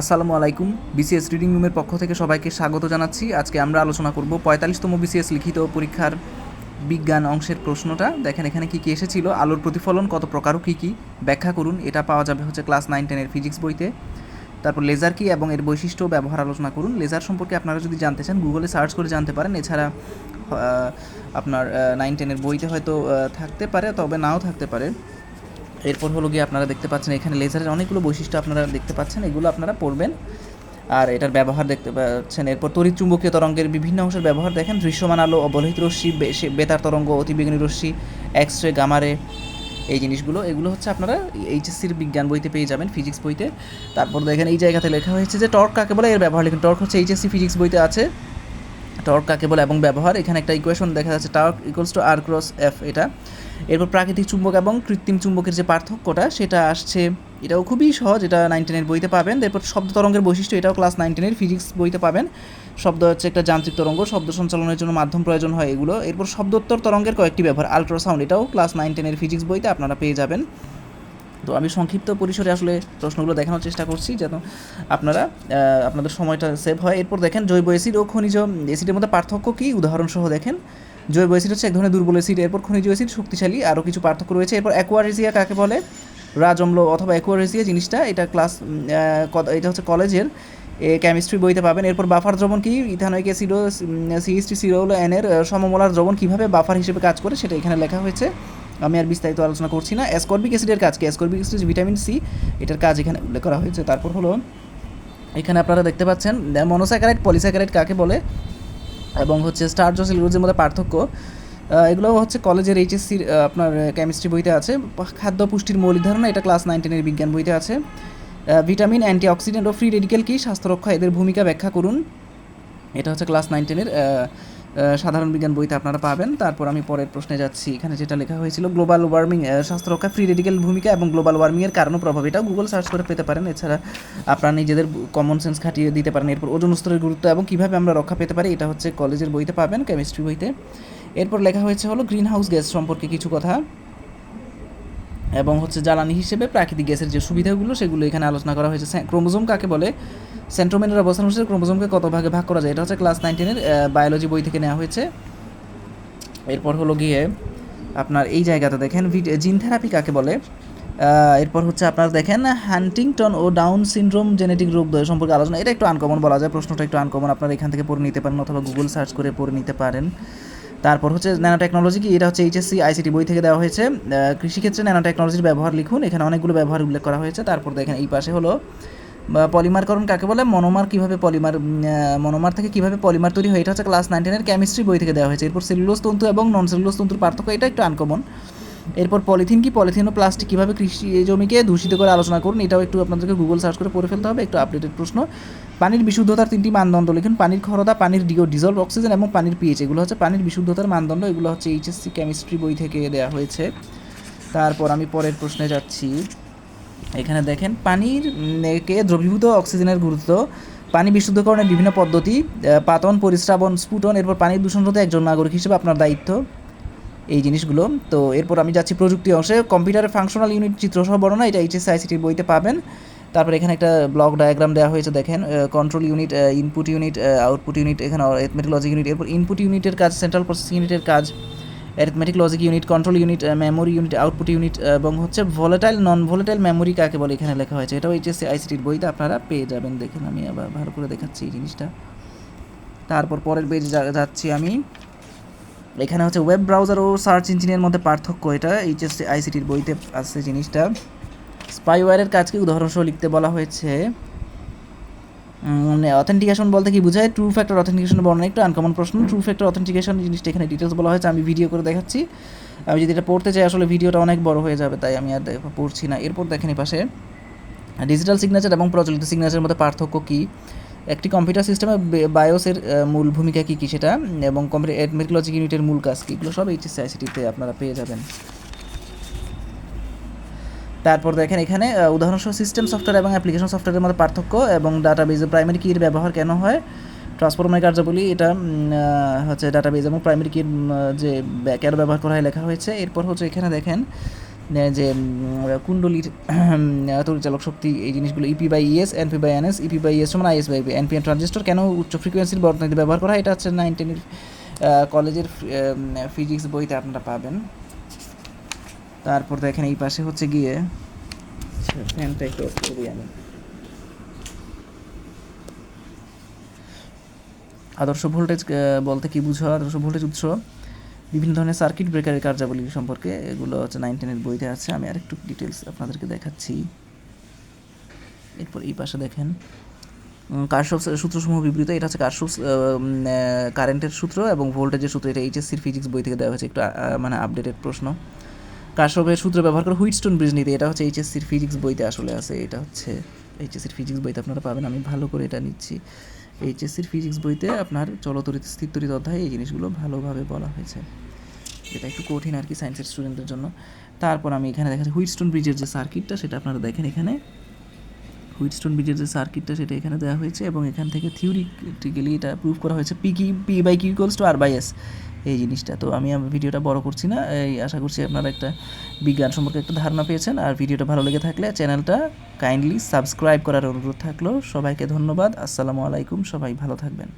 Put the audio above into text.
আসসালামু আলাইকুম BCS reading রুমের পক্ষ থেকে সবাইকে স্বাগত জানাচ্ছি। আজকে আমরা আলোচনা করব পঁয়তাল্লিশতম বিসিএস লিখিত পরীক্ষার বিজ্ঞান অংশের প্রশ্নটা। দেখেন এখানে কী কী এসেছিল, আলোর প্রতিফলন কত প্রকার ও কী কী ব্যাখ্যা করুন। এটা পাওয়া যাবে হচ্ছে ক্লাস নাইন টেনের ফিজিক্স বইতে। তারপর লেজার কি এবং এর বৈশিষ্ট্য ব্যবহার আলোচনা করুন। লেজার সম্পর্কে আপনারা যদি জানতে চান, গুগলে সার্চ করে জানতে পারেন। এছাড়া আপনার নাইন টেনের বইতে হয়তো থাকতে পারে, তবে নাও থাকতে পারে। এরপর হলো গিয়ে আপনারা দেখতে পাচ্ছেন এখানে লেজারের অনেকগুলো বৈশিষ্ট্য আপনারা দেখতে পাচ্ছেন, এগুলো আপনারা পড়বেন। আর এটার ব্যবহার দেখতে পাচ্ছেন, এরপর তড়িৎ চুম্বকীয় তরঙ্গের বিভিন্ন অংশের ব্যবহার দেখেন, দৃশ্যমান আলো, অবলোহিত রশ্মি বেতার তরঙ্গ অতিবেগুনি রশ্মি এক্স রে গামারে এই জিনিসগুলো। এগুলো হচ্ছে আপনারা এইচএসসির বিজ্ঞান বইতে পেয়ে যাবেন ফিজিক্স বইতে। তারপর দেখেন এই জায়গাতে লেখা হয়েছে যে টর্ক কাকে বলে? এর ব্যবহার লিখুন টর্ক হচ্ছে এইচএসসি ফিজিক্স বইতে আছে। টর্ক কাকে বলে এবং ব্যবহার, এখানে একটা ইকুয়েশন দেখা যাচ্ছে torque equals to R cross F এটা। এরপর প্রাকৃতিক চুম্বক এবং কৃত্রিম চুম্বকের যে পার্থক্যটা, সেটা আসছে, এটাও খুবই সহজ, এটা নাইন টেনের বইতে পাবেন। এরপর শব্দ তরঙ্গের বৈশিষ্ট্য, এটাও ক্লাস নাইন টেনের ফিজিক্স বইতে পাবেন। শব্দ হচ্ছে একটা যান্ত্রিক তরঙ্গ, শব্দ সঞ্চালনের জন্য মাধ্যম প্রয়োজন হয় এগুলো। এরপর শব্দোত্তর তরঙ্গের কয়েকটি ব্যবহার আল্ট্রাসাউন্ড এটাও ক্লাস নাইন টেনের ফিজিক্স বইতে আপনারা পেয়ে যাবেন। তো আমি সংক্ষিপ্ত পরিসরে আসলে প্রশ্নগুলো দেখানোর চেষ্টা করছি যেন আপনারা আপনাদের সময়টা সেভ হয়। এরপর দেখেন, জৈব অ্যাসিড ও খনিজ অ্যাসিডের মধ্যে পার্থক্য কী? উদাহরণসহ দেখেন। জৈব অ্যাসিড হচ্ছে এক ধরনের দুর্বল অ্যাসিড এরপর খনিজ অ্যাসিড শক্তিশালী আরও কিছু পার্থক্য রয়েছে। এরপর অ্যাকোয়ারেজিয়া কাকে বলে? রাজম্ল অথবা অ্যাকোয়ারেজিয়া জিনিসটা, এটা ক্লাস এটা হচ্ছে কলেজের, এ কেমিস্ট্রি বইতে পাবেন। এরপর বাফার দ্রবণ কি? ইথানোইক অ্যাসিড সিএসটি সিরোল এনের সমমলার দ্রবণ কীভাবে বাফার হিসেবে কাজ করে সেটা এখানে লেখা হয়েছে। আমি আর বিস্তারিত আলোচনা করছি না। অ্যাসকর্বিক অ্যাসিডের কাজ কি? অ্যাসকর্বিক অ্যাসিড ভিটামিন সি এটার কাজ এখানে উল্লেখ করা হয়েছে। তারপর হলো, এখানে আপনারা দেখতে পাচ্ছেন মনোস্যাকারাইড পলিস্যাকারাইড কাকে বলে? এবং হচ্ছে স্টার্চ ও সিলুলোজের মধ্যে পার্থক্য। এগুলো হচ্ছে কলেজের এইচএসসির আপনার কেমিস্ট্রি বইতে আছে। খাদ্য পুষ্টির মৌলিক ধারণা, এটা ক্লাস নাইনটিনের বিজ্ঞান বইতে আছে। ভিটামিন অ্যান্টিঅক্সিডেন্ট ও ফ্রি রেডিক্যাল কি? স্বাস্থ্য রক্ষা, এদের ভূমিকা ব্যাখ্যা করুন। এটা হচ্ছে ক্লাস নাইনটিনের সাধারণ বিজ্ঞান বইতে আপনারা পাবেন। তারপর আমি পরের প্রশ্নে যাচ্ছি। এখানে যেটা লেখা হয়েছিল গ্লোবাল ওয়ার্মিং স্বাস্থ্য রক্ষা ফ্রি রেডিক্যাল ভূমিকা এবং গ্লোবাল ওয়ার্মিংয়ের কারণ প্রভাব। এটা গুগল সার্চ করে পেতে পারেন। এছাড়া আপনারা নিজেদের কমন সেন্স খাটিয়ে দিতে পারেন। এরপর ওজন স্তরের গুরুত্ব এবং কীভাবে আমরা রক্ষা পেতে পারি, এটা হচ্ছে কলেজের বইতে পাবেন কেমিস্ট্রি বইতে। এরপর লেখা হয়েছে হলো গ্রিন হাউস গ্যাস সম্পর্কে কিছু কথা। এবং হচ্ছে, জ্বালানি হিসেবে প্রাকৃতিক গ্যাসের যে সুবিধাগুলো, সেগুলো এখানে আলোচনা করা হয়েছে। ক্রোমোজোম কাকে বলে? সেন্ট্রোমেনের অবস্থান অনুসারে ক্রোমোজোমকে কত ভাগে ভাগ করা যায়? এটা হচ্ছে ক্লাস নাইনটিনের বায়োলজি বই থেকে নেওয়া হয়েছে। এরপর হলো গিয়ে আপনার এই জায়গাতে দেখেন জিন থেরাপি কাকে বলে? এরপর হচ্ছে আপনারা দেখেন হ্যান্টিংটন ও ডাউন সিনড্রোম জেনেটিক রোগ দ্বয় সম্পর্কে আলোচনা। এটা একটু আনকমন বলা যায়, প্রশ্নটা একটু আনকমন আপনারা এখান থেকে পড়ে নিতে পারেন অথবা গুগল সার্চ করে পড়ে নিতে পারেন। তারপর হচ্ছে ন্যানো টেকনোলজি কি? এটা হচ্ছে এইচএসসি আইসিটি বই থেকে দেওয়া হয়েছে। কৃষিক্ষেত্রে ন্যানো টেকনোলজির ব্যবহার লিখুন, এখানে অনেকগুলো ব্যবহার উল্লেখ করা হয়েছে। তারপর দেখেন এই পাশে হলো পলিমারকরণ কাকে বলে? মনোমার কীভাবে পলিমার মনোমার থেকে কীভাবে পলিমার তৈরি হয়? এটা হচ্ছে ক্লাস নাইনটিনের কেমিস্ট্রি বই থেকে দেওয়া হয়েছে। এরপর সেলুলোস তন্তু এবং নন সেলুলোজ তন্তুর পার্থক্য এটা একটু আনকমন এরপর পলিথিন কি? পলিথিন ও প্লাস্টিক কীভাবে কৃষি জমিকে দূষিত করে আলোচনা করুন? এটাও একটু আপনাদেরকে গুগল সার্চ করে পড়ে ফেলতে হবে, একটু আপডেটেড প্রশ্ন। পানির বিশুদ্ধতার তিনটি মানদণ্ড লিখুন। পানির খরদা পানির ডিও ডিজলভ অক্সিজেন এবং পানির পিএইচ এগুলো হচ্ছে পানির বিশুদ্ধতার মানদণ্ড। এগুলো হচ্ছে এইচএসসি কেমিস্ট্রি বই থেকে দেওয়া হয়েছে। তারপর আমি পরের প্রশ্নে যাচ্ছি। এখানে দেখেন, পানির কে দ্রবীভূত অক্সিজেনের গুরুত্ব, পানি বিশুদ্ধকরণের বিভিন্ন পদ্ধতি পাতন পরিস্রাবন স্ফুটন, এরপর পানির দূষণ রোধে একজন নাগরিক হিসেবে আপনার দায়িত্ব এই জিনিসগুলো। তো এরপর আমি যাচ্ছি প্রযুক্তি অংশে কম্পিউটারের ফাংশনাল ইউনিট চিত্রসহ বর্ণনা, এটা এইচএস আইসিটির বইতে পাবেন। তারপর এখানে একটা ব্লক ডায়াগ্রাম দেওয়া হয়েছে, দেখেন control unit input unit output unit এখানে লজিক ইউনিট এরপর ইনপুট ইউনিটের কাজ সেন্ট্রাল প্রসেসিং ইউনিটের কাজ। Arithmetic logic unit control unit memory unit output unit এবং হচ্ছে ভোলেটাইল নন ভোলেটাইল মেমোরি কাকে বলে এখানে লেখা হয়েছে। এটাও এইচএসসি আইসিটির বইতে আপনারা পেয়ে যাবেন। দেখেন, আমি আবার ভালো করে দেখাচ্ছি এই জিনিসটা। তারপর পরের পেজে যাচ্ছি আমি। এখানে হচ্ছে ওয়েব ব্রাউজার ও সার্চ ইঞ্জিনের মধ্যে পার্থক্য এটা এইচএসসি আইসিটির বইতে আছে জিনিসটা। স্পাইওয়ারের কাজকে উদাহরণসহ লিখতে বলা হয়েছে। অথেন্টিকেশন বলতে কি বোঝায়? ট্রু ফ্যাক্টর অথেন্টিকেশন বর্ণনা একটু আনকমন প্রশ্ন। ট্রু ফ্যাক্টর অথেন্টিকেশন জিনিসটা এখানে ডিটেলস বলা হয়েছে, আমি ভিডিও করে দেখাচ্ছি। আমি যদি এটা পড়তে চাই, আসলে ভিডিওটা অনেক বড় হয়ে যাবে, তাই আমি আর পড়ছি না। এরপর দেখেন পাশে। ডিজিটাল সিগনেচার এবং প্রচলিত সিগনেচারের মধ্যে পার্থক্য কী? একটি কম্পিউটার সিস্টেমে বায়োসের মূল ভূমিকা কী কী সেটা? এবং কম্পিউটার অ্যাডমেটিক ইউনিটের মূল কাজ কী? এগুলো সব এইচএসসি আইসিটিতে আপনারা পেয়ে যাবেন। তারপর দেখেন এখানে উদাহরণস্বরূপ সিস্টেম সফটওয়্যার এবং অ্যাপ্লিকেশন সফটওয়্যারের মধ্যে পার্থক্য এবং ডাটাবেজে প্রাইমারি কির ব্যবহার কেন হয়? ট্রান্সফর্মের কার্যাবলী, এটা হচ্ছে ডাটাবেজ এবং প্রাইমারি কির যে কেন ব্যবহার করা হয়, লেখা হয়েছে। এরপর হচ্ছে এখানে দেখেন যে কুণ্ডলীর তরিচালক শক্তি, এই জিনিসগুলো EP by ES NP by NS EP by ES সমান আইএস বাই এনপিএন ট্রানজিস্টর কেন উচ্চ ফ্রিকোয়েন্সির বর্তনীতে ব্যবহার করা হয়? এটা হচ্ছে নাইন টেনের কলেজের ফিজিক্স বইতে আপনারা পাবেন। তারপর দেখেন এই পাশে হচ্ছে গিয়ে আচ্ছা, ফ্যানটা একটু off করে আমি। আদর্শ ভোল্টেজ বলতে কি বুঝো? আদর্শ ভোল্টেজ উৎস। বিভিন্ন ধরনের সার্কিট ব্রেকারের কার্যাবলী সম্পর্কে এগুলো হচ্ছে নাইন টেনের বইতে আছে। আমি আরেকটু ডিটেলস আপনাদেরকে দেখাচ্ছি। এরপর এই পাশে দেখেন। কারশফ সূত্রসমূহ বিবৃত। এটা হচ্ছে কারশফ কারেন্টের সূত্র এবং ভোল্টেজের সূত্র। এটা এইচএসসির ফিজিক্স বই থেকে দেওয়া হয়েছে। একটু মানে আপডেটেড প্রশ্ন। কারশফের সূত্র ব্যবহার করে হুইটস্টোন ব্রিজ নিতে, এটা হচ্ছে এইচএসসির ফিজিক্স বইতে আসলে আছে, এটা হচ্ছে এইচএসসির ফিজিক্স বইতে আপনারা পাবেন, আমি ভালো করে এটা নিচ্ছি। এইচএসসির ফিজিক্স বইতে আপনার চলতরিত স্থিরতরিত অধ্যায়ে এই জিনিসগুলো ভালোভাবে বলা হয়েছে। এটা একটু কঠিন আর কি সায়েন্সের স্টুডেন্টের জন্য। তারপর আমি এখানে দেখাচ্ছি হুইটস্টোন ব্রিজের যে সার্কিটটা, সেটা আপনারা দেখেন এখানে। হুইটস্টোন ব্রিজের যে সার্কিটটা, সেটা এখানে দেওয়া হয়েছে এবং এখান থেকে থিওরিটিক্যালি এটা প্রুভ করা হয়েছে পি কি, P by Q equals to R by S. এই জিনিসটা। তো আমি ভিডিওটা বড় করছি না, এই আশা করছি আপনারা একটা বিজ্ঞান সম্পর্কে একটা ধারণা পেয়েছেন। আর ভিডিওটা ভালো লেগে থাকলে চ্যানেলটা কাইন্ডলি সাবস্ক্রাইব করার অনুরোধ থাকল সবাইকে ধন্যবাদ। আসসালামু আলাইকুম, সবাই ভালো থাকবেন।